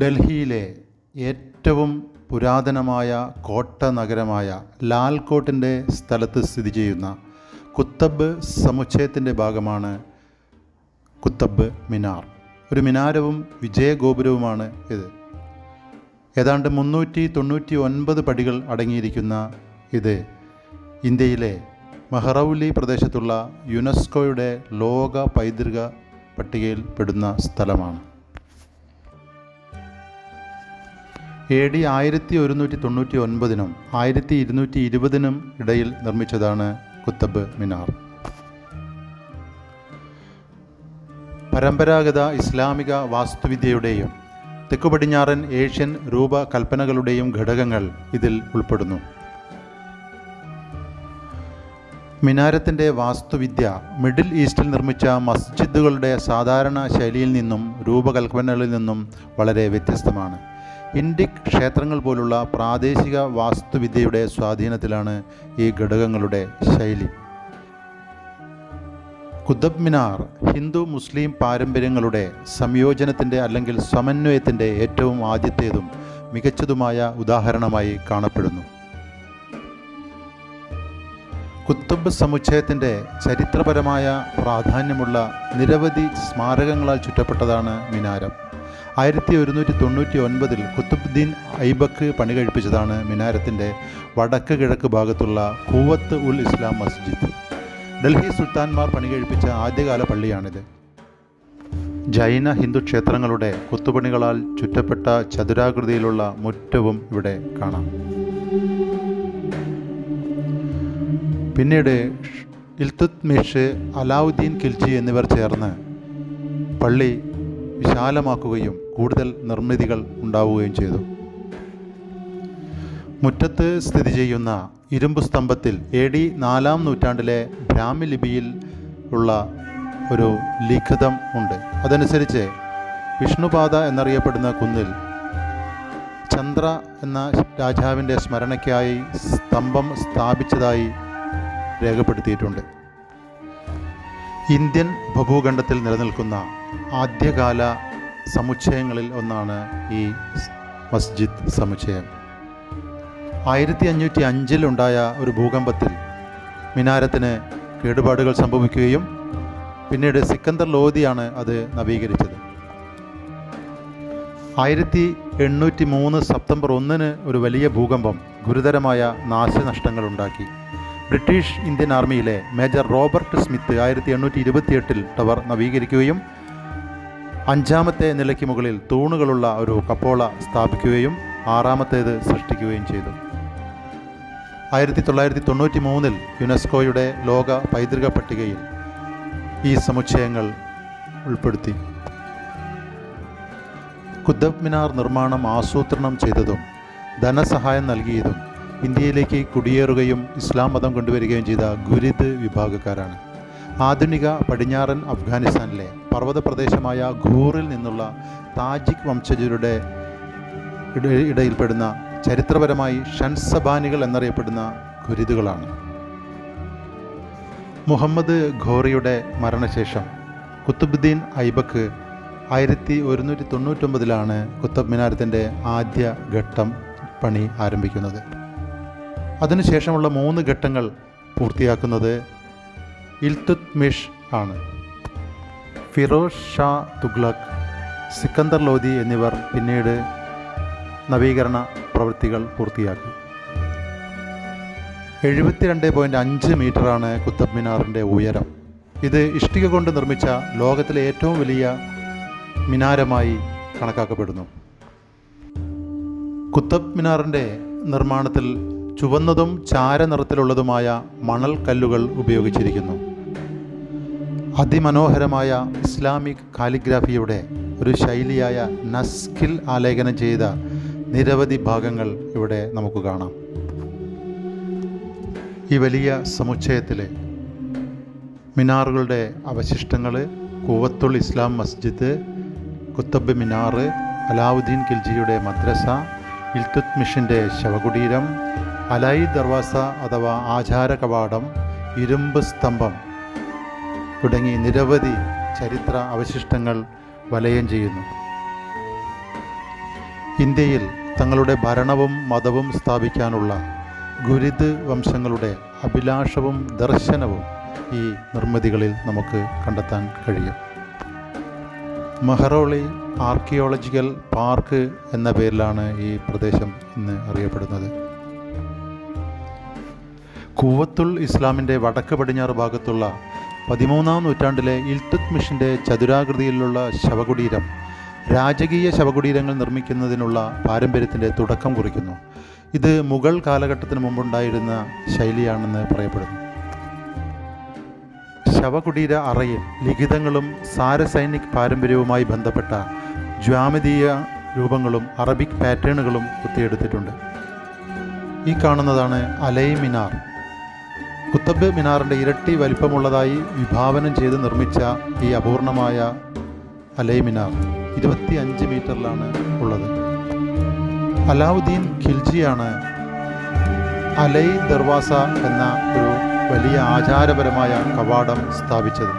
ഡൽഹിയിലെ ഏറ്റവും പുരാതനമായ കോട്ട നഗരമായ ലാൽകോട്ടിന്റെ സ്ഥലത്ത് സ്ഥിതി ചെയ്യുന്ന കുത്തബ് സമുച്ചയത്തിന്റെ ഭാഗമാണ് കുത്തബ് മിനാർ. ഒരു മിനാരവും വിജയഗോപുരവുമാണ് ഇത്. ഏതാണ്ട് മുന്നൂറ്റി തൊണ്ണൂറ്റി ഒൻപത് പടികൾ അടങ്ങിയിരിക്കുന്ന ഇത് ഇന്ത്യയിലെ മെഹ്റൌലി പ്രദേശത്തുള്ള യുനെസ്കോയുടെ ലോക പൈതൃക പട്ടികയിൽ പെടുന്ന സ്ഥലമാണ്. എ ഡി ആയിരത്തി ഒരുന്നൂറ്റി തൊണ്ണൂറ്റി ഒൻപതിനും ആയിരത്തി ഇരുന്നൂറ്റി ഇരുപതിനും ഇടയിൽ നിർമ്മിച്ചതാണ് കുത്തബ് മിനാർ. പരമ്പരാഗത ഇസ്ലാമിക വാസ്തുവിദ്യയുടെയും തെക്കു പടിഞ്ഞാറൻ ഏഷ്യൻ രൂപകൽപ്പനകളുടെയും ഘടകങ്ങൾ ഇതിൽ ഉൾപ്പെടുന്നു. മിനാരത്തിന്റെ വാസ്തുവിദ്യ മിഡിൽ ഈസ്റ്റിൽ നിർമ്മിച്ച മസ്ജിദുകളുടെ സാധാരണ ശൈലിയിൽ നിന്നും രൂപകൽപ്പനകളിൽ നിന്നും വളരെ വ്യത്യസ്തമാണ്. ഇൻഡിക് ക്ഷേത്രങ്ങൾ പോലുള്ള പ്രാദേശിക വാസ്തുവിദ്യയുടെ സ്വാധീനത്തിലാണ് ഈ ഘടകങ്ങളുടെ ശൈലി. കുതബ് മിനാർ ഹിന്ദു മുസ്ലിം പാരമ്പര്യങ്ങളുടെ സംയോജനത്തിന്റെ അല്ലെങ്കിൽ സമന്വയത്തിന്റെ ഏറ്റവും ആദ്യത്തേതും മികച്ചതുമായ ഉദാഹരണമായി കാണപ്പെടുന്നു. കുത്തുബ് സമുച്ചയത്തിന്റെ ചരിത്രപരമായ പ്രാധാന്യമുള്ള നിരവധി സ്മാരകങ്ങളാൽ ചുറ്റപ്പെട്ടതാണ് മിനാരം. ആയിരത്തി ഒരുന്നൂറ്റി തൊണ്ണൂറ്റി ഒൻപതിൽ കുത്തുബുദ്ദീൻ ഐബക്ക് പണി കഴിപ്പിച്ചതാണ് മിനാരത്തിന്റെ വടക്ക് കിഴക്ക് ഭാഗത്തുള്ള കൂവത്ത് ഉൽ ഇസ്ലാം മസ്ജിദ്. ഡൽഹി സുൽത്താൻമാർ പണി കഴിപ്പിച്ച ആദ്യകാല പള്ളിയാണിത്. ജൈന ഹിന്ദു ക്ഷേത്രങ്ങളുടെ കൊത്തുപണികളാൽ ചുറ്റപ്പെട്ട ചതുരാകൃതിയിലുള്ള മുറ്റവും ഇവിടെ കാണാം. പിന്നീട് ഇൽത്തുത്മിഷ് അലാവുദ്ദീൻ ഖിൽജി എന്നിവർ ചേർന്ന് പള്ളി വിശാലമാക്കുകയും കൂടുതൽ നിർമ്മിതികൾ ഉണ്ടാവുകയും ചെയ്തു. മുറ്റത്ത് സ്ഥിതി ചെയ്യുന്ന ഇരുമ്പ് സ്തംഭത്തിൽ എ ഡി നാലാം നൂറ്റാണ്ടിലെ ബ്രാഹ്മി ലിപിയിൽ ഉള്ള ഒരു ലിഖിതം ഉണ്ട്. അതനുസരിച്ച് വിഷ്ണുപാത എന്നറിയപ്പെടുന്ന കുന്നിൽ ചന്ദ്ര എന്ന രാജാവിന്റെ സ്മരണയ്ക്കായി സ്തംഭം സ്ഥാപിച്ചതായി രേഖപ്പെടുത്തിയിട്ടുണ്ട്. ഇന്ത്യൻ ഉപഭൂഖണ്ഡത്തിൽ നിലനിൽക്കുന്ന ആദ്യകാല സമുച്ചയങ്ങളിൽ ഒന്നാണ് ഈ മസ്ജിദ് സമുച്ചയം. ആയിരത്തി അഞ്ഞൂറ്റി അഞ്ചിലുണ്ടായ ഒരു ഭൂകമ്പത്തിൽ മിനാരത്തിന് കേടുപാടുകൾ സംഭവിക്കുകയും പിന്നീട് സിക്കന്ദർ ലോധിയാണ് അത് നവീകരിച്ചത്. ആയിരത്തി എണ്ണൂറ്റി മൂന്ന് സെപ്റ്റംബർ ഒന്നിന് ഒരു വലിയ ഭൂകമ്പം ഗുരുതരമായ നാശനഷ്ടങ്ങൾ ഉണ്ടാക്കി. ബ്രിട്ടീഷ് ഇന്ത്യൻ ആർമിയിലെ മേജർ റോബർട്ട് സ്മിത്ത് ആയിരത്തി എണ്ണൂറ്റി ഇരുപത്തിയെട്ടിൽ ടവർ നവീകരിക്കുകയും അഞ്ചാമത്തെ നിലയ്ക്ക് മുകളിൽ തൂണുകളുള്ള ഒരു കപ്പോള സ്ഥാപിക്കുകയും ആറാമത്തേത് സൃഷ്ടിക്കുകയും ചെയ്തു. ആയിരത്തി തൊള്ളായിരത്തി തൊണ്ണൂറ്റി മൂന്നിൽ യുനെസ്കോയുടെ ലോക പൈതൃക പട്ടികയിൽ ഈ സമുച്ചയങ്ങൾ ഉൾപ്പെടുത്തി. കുത്തബ് മിനാർ നിർമ്മാണം ആസൂത്രണം ചെയ്തതും ധനസഹായം നൽകിയതും ഇന്ത്യയിലേക്ക് കുടിയേറുകയും ഇസ്ലാം മതം കൊണ്ടുവരികയും ചെയ്ത ഗുരിദ് വിഭാഗക്കാരാണ്. ആധുനിക പടിഞ്ഞാറൻ അഫ്ഗാനിസ്ഥാനിലെ പർവത പ്രദേശമായ ഘൂറിൽ നിന്നുള്ള താജിക് വംശജരുടെ ഇട- ഇടയിൽപ്പെടുന്ന ചരിത്രപരമായി ഷൻസബാനികൾ എന്നറിയപ്പെടുന്ന ഖുരിദുകളാണ്. മുഹമ്മദ് ഘോറിയുടെ മരണശേഷം കുത്തുബുദ്ദീൻ ഐബക്ക് ആയിരത്തി ഒരുന്നൂറ്റി തൊണ്ണൂറ്റൊമ്പതിലാണ് കുത്തബ് മിനാരത്തിന്റെ ആദ്യ ഘട്ടം പണി ആരംഭിക്കുന്നത്. അതിനുശേഷമുള്ള മൂന്ന് ഘട്ടങ്ങൾ പൂർത്തിയാക്കുന്നത് ഇൽതുത്മിഷ് ആണ്. ഫിറോസ് ഷാ തുഗ്ലക് സിക്കന്ദർ ലോധി എന്നിവർ പിന്നീട് നവീകരണ പ്രവൃത്തികൾ പൂർത്തിയാക്കി. എഴുപത്തിരണ്ട് പോയിന്റ് അഞ്ച് മീറ്ററാണ് കുത്തബ് മിനാറിന്റെ ഉയരം. ഇത് ഇഷ്ടിക കൊണ്ട് നിർമ്മിച്ച ലോകത്തിലെ ഏറ്റവും വലിയ മിനാരമായി കണക്കാക്കപ്പെടുന്നു. കുത്തബ് മിനാറിന്റെ നിർമ്മാണത്തിൽ ചുവന്നതും ചാരനിറത്തിലുള്ളതുമായ മണൽ കല്ലുകൾ ഉപയോഗിച്ചിരിക്കുന്നു. അതിമനോഹരമായ ഇസ്ലാമിക് കാലിഗ്രാഫിയുടെ ഒരു ശൈലിയായ നസ്കിൽ ആലേഖനം ചെയ്ത നിരവധി ഭാഗങ്ങൾ ഇവിടെ നമുക്ക് കാണാം. ഈ വലിയ സമുച്ചയത്തിലെ മിനാറുകളുടെ അവശിഷ്ടങ്ങൾ കൂവത്തുൾ ഇസ്ലാം മസ്ജിദ് കുത്തബ് മിനാർ അലാവുദ്ദീൻ ഖിൽജിയുടെ മദ്രസ ഇൽത്തുത് മിഷിന്റെ ശവകുടീരം അലായി ദർവാസ അഥവാ ആചാര കവാടം ഇരുമ്പ് സ്തംഭം തുടങ്ങി നിരവധി ചരിത്ര അവശിഷ്ടങ്ങൾ വലയം ചെയ്യുന്നു. ഇന്ത്യയിൽ തങ്ങളുടെ ഭരണവും മതവും സ്ഥാപിക്കാനുള്ള ഗുരിദ് വംശങ്ങളുടെ അഭിലാഷവും ദർശനവും ഈ നിർമ്മിതികളിൽ നമുക്ക് കണ്ടെത്താൻ കഴിയും. മെഹറോളി ആർക്കിയോളജിക്കൽ പാർക്ക് എന്ന പേരിലാണ് ഈ പ്രദേശം ഇന്ന് അറിയപ്പെടുന്നത്. കൂവത്തുൽ ഇസ്ലാമിന്റെ വടക്ക് പടിഞ്ഞാറ് ഭാഗത്തുള്ള പതിമൂന്നാം നൂറ്റാണ്ടിലെ ഇൽത്തുത് മിഷിന്റെ ചതുരാകൃതിയിലുള്ള ശവകുടീരം രാജകീയ ശവകുടീരങ്ങൾ നിർമ്മിക്കുന്നതിനുള്ള പാരമ്പര്യത്തിന്റെ തുടക്കം കുറിക്കുന്നു. ഇത് മുഗൾ കാലഘട്ടത്തിന് മുമ്പുണ്ടായിരുന്ന ശൈലിയാണെന്ന് പറയപ്പെടുന്നു. ശവകുടീര അറയിൽ ലിഖിതങ്ങളും സാരസൈനിക് പാരമ്പര്യവുമായി ബന്ധപ്പെട്ട ജ്വാമിതീയ രൂപങ്ങളും അറബിക് പാറ്റേണുകളും കുത്തിയെടുത്തിട്ടുണ്ട്. ഈ കാണുന്നതാണ് അലൈ മിനാർ കുത്തബ് മിനാറിന്റെ ഇരട്ടി വലിപ്പമുള്ളതായി വിഭാവനം ചെയ്ത് നിർമ്മിച്ച ഈ അപൂർണമായ അലൈ മിനാർ ഇരുപത്തി അഞ്ച് മീറ്ററിലാണ് ഉള്ളത്. അലാവുദ്ദീൻ ഖിൽജിയാണ് അലൈ ദർവാസ എന്ന ഒരു വലിയ ആചാരപരമായ കവാടം സ്ഥാപിച്ചത്.